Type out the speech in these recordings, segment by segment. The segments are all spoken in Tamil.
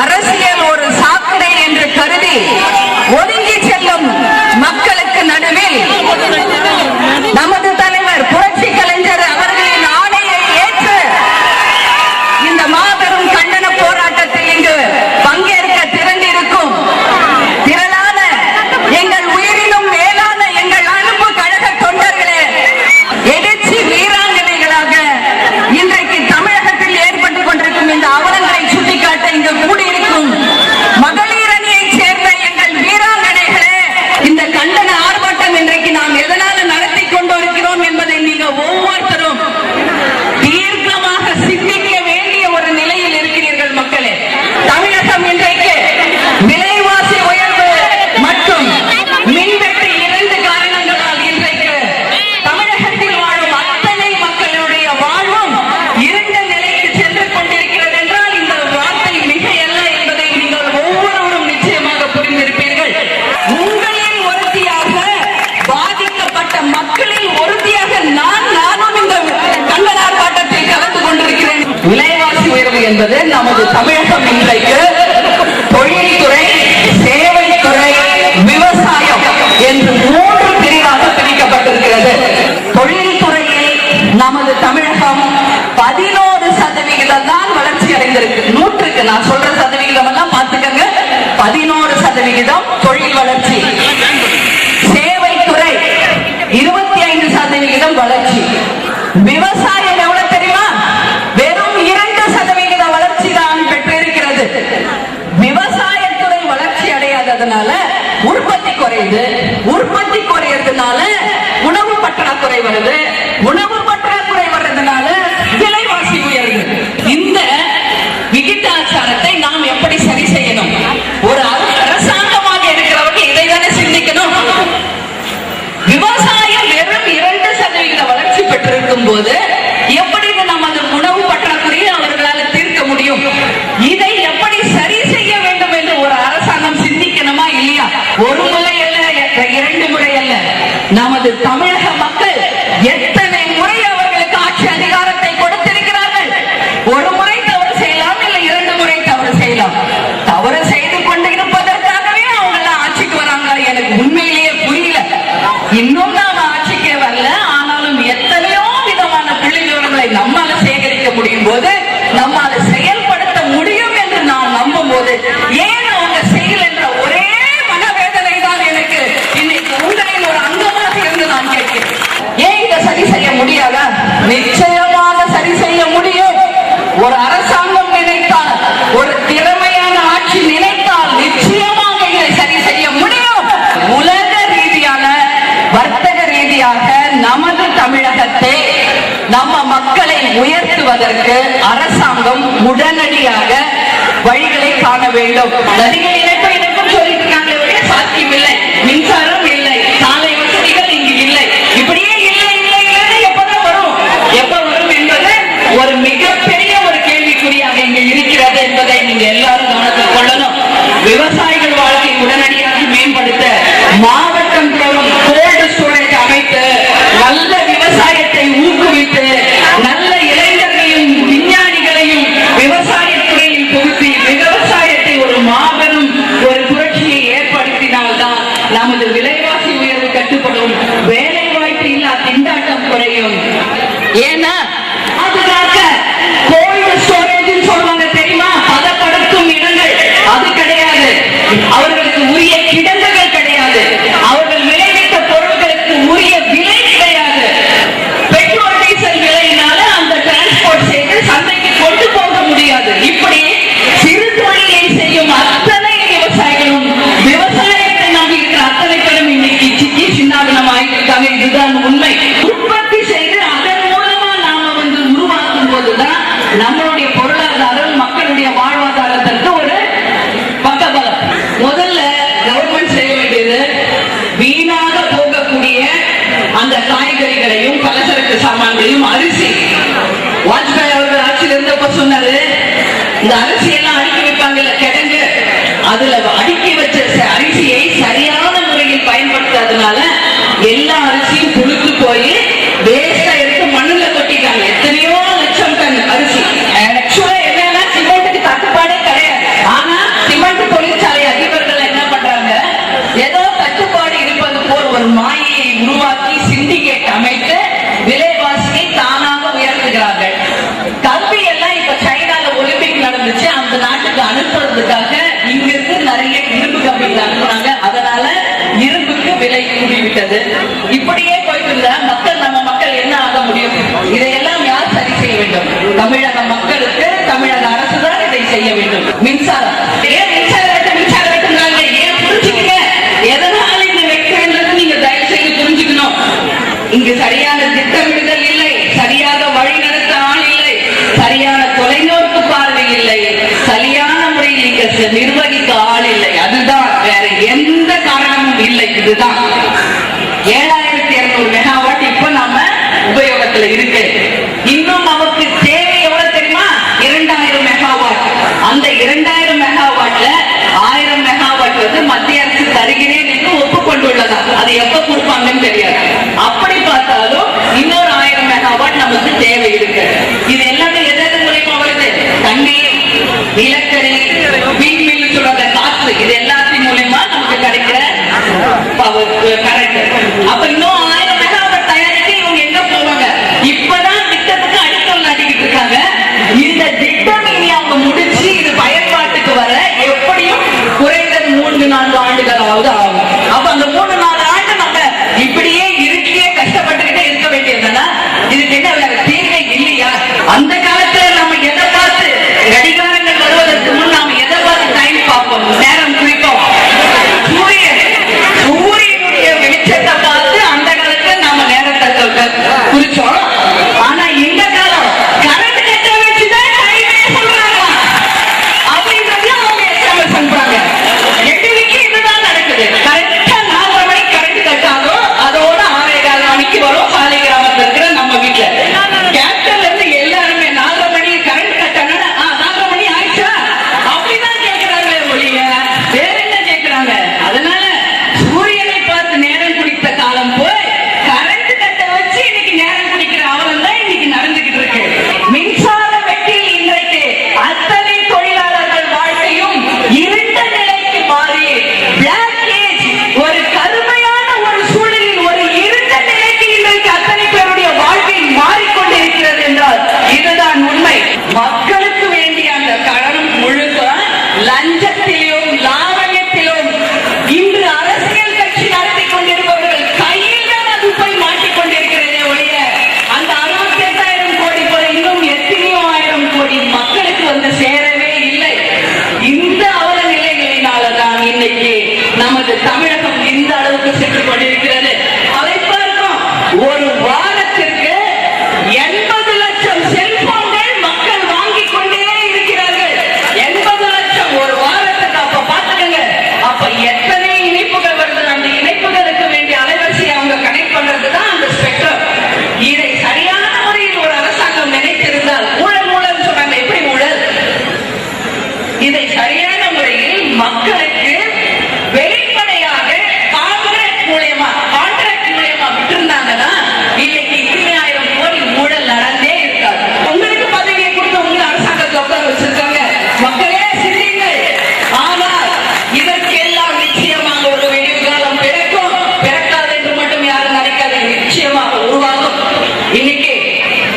அரசியல் ஒரு சாக்கடை என்று கருதி என்பது நமது தமிழகம் இன்றைக்கு தொழில்துறை சேவைத்துறை விவசாயம் என்று மூன்று பிரிவாக பிரிக்கப்பட்டிருக்கிறது. தொழில்துறையில் நமது தமிழகம் பதினோரு சதவிகிதம் தான் வளர்ச்சி அடைந்திருக்கு உணவு பற்றாக்குறை வர்றதுனால விலைவாசி உயர்வு இந்த விகிதாச்சாரத்தை நாம் எப்படி சரி செய்யணும்? ஒரு அரசாங்கமாக இருக்கிறவங்க இதை தானே சிந்திக்கணும்? விவசாயம் வெறும் இரண்டு சதவிகித வளர்ச்சி பெற்றிருக்கும் போது எப்படி நமது உணவு பற்றாக்குறையை அவர்களால் தீர்க்க முடியும்? இதை எப்படி சரி செய்ய வேண்டும் என்று ஒரு அரசாங்கம் சிந்திக்கணுமா இல்லையா? ஒரு முறை அல்ல இரண்டு முறை அல்ல. நமது நமது தமிழகத்தை நம்ம மக்களை உயர்த்துவதற்கு அரசாங்கம் உடனடியாக வழிகளை காண வேண்டும். நதிகள் இணைப்பு இணைப்பும் சொல்லிட்டு இருக்காங்களே சாத்தியம் இல்லை. மின்சாரம் இல்லை. சாலை வசதிகள் இங்கு இல்லை. இப்படியே இல்லை இல்லை இல்லைன்னு எப்பதான் வரும்? எப்ப வரும் என்பது ஒரு மிகப்பெரிய ஒரு கேள்விக்குறியாக இங்கு இருக்கிறது என்பதை நீங்க எல்லாரும் கவனத்தில் கொள்ளணும். விவசாயிகள் வாழ்க்கை உடனடியாக மேம்படுத்த மாவட்டம் தோறும் இதுதான் உண்மை. உற்பத்தி செய்து அதன் மூலமா நாம வந்து உருவாக்கும் போதுதான் நம்மளுடைய பொருளாதாரம் மக்களுடைய வாழ்வாதாரத்திற்கு ஒரு பக்கபலம். முதல்ல கவர்மெண்ட் செய்ய வேண்டியது வீணாக போகக்கூடிய அந்த காய்கறிகளையும் பலசரக்கு சாமான்களையும் அரிசி. வாஜ்பாய் அவர்கள் ஆட்சியில் இருந்தப்ப சொன்னாரு இந்த அரிசி எல்லாம் அடுக்கி வைப்பாங்கல்ல கிடங்கு. அதுல அடுக்கி வச்ச அரிசியை சரியான முறையில் பயன்படுத்தாதனால வருகிறது இப்படியே போயிட்டு இருந்தா மக்கள் நம்ம மக்கள் என்ன ஆக முடியும்? இதையெல்லாம் யார் சரி செய்ய வேண்டும்? தமிழக மக்களுக்கு தமிழக அரசுதான் இதை செய்ய வேண்டும். மின்சாரம். ஏன் புரிஞ்சுக்கணும். இங்கு சரியான திட்டமிடுதல் இல்லை. சரியாக வழி நடத்த ஆள் இல்லை. சரியான தொலைநோக்கு பார்வை இல்லை. சரியான முறையில் நிர்வகிக்க ஆள் இல்லை. அதுதான் வேற எந்த காரணமும் இல்லை. இதுதான். llena நமது தமிழகம் இந்த அளவுக்கு சென்று கொண்டிருக்கிறது.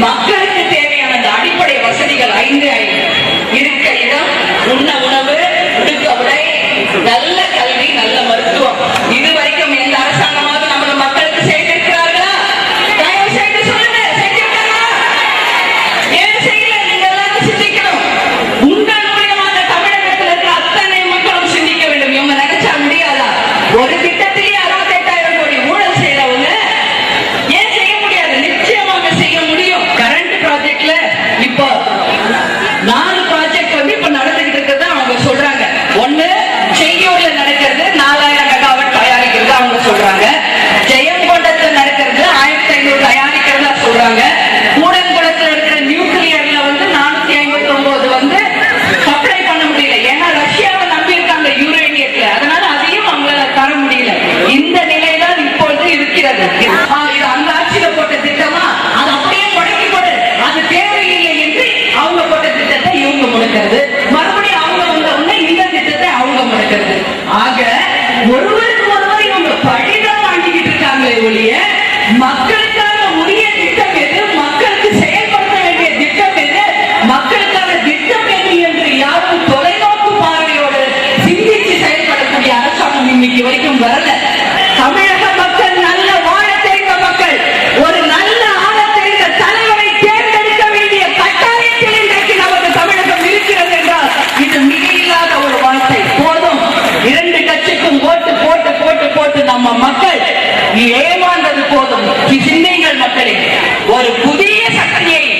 மக்களுக்கு தேவையான அடிப்படை வசதிகள் ஐந்து ஐந்து. இருக்க இடம் உண்ண நம்ம மக்கள் ஏமாந்தது போதும். சிந்திங்கள் மக்களே. ஒரு புதிய சக்தியை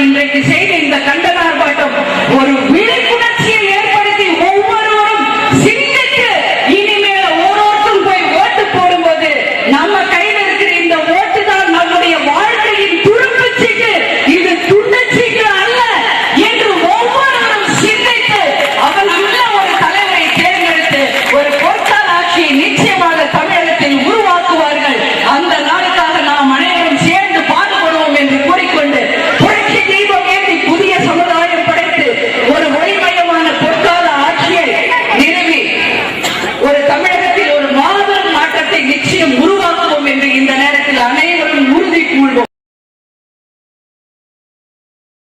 invite the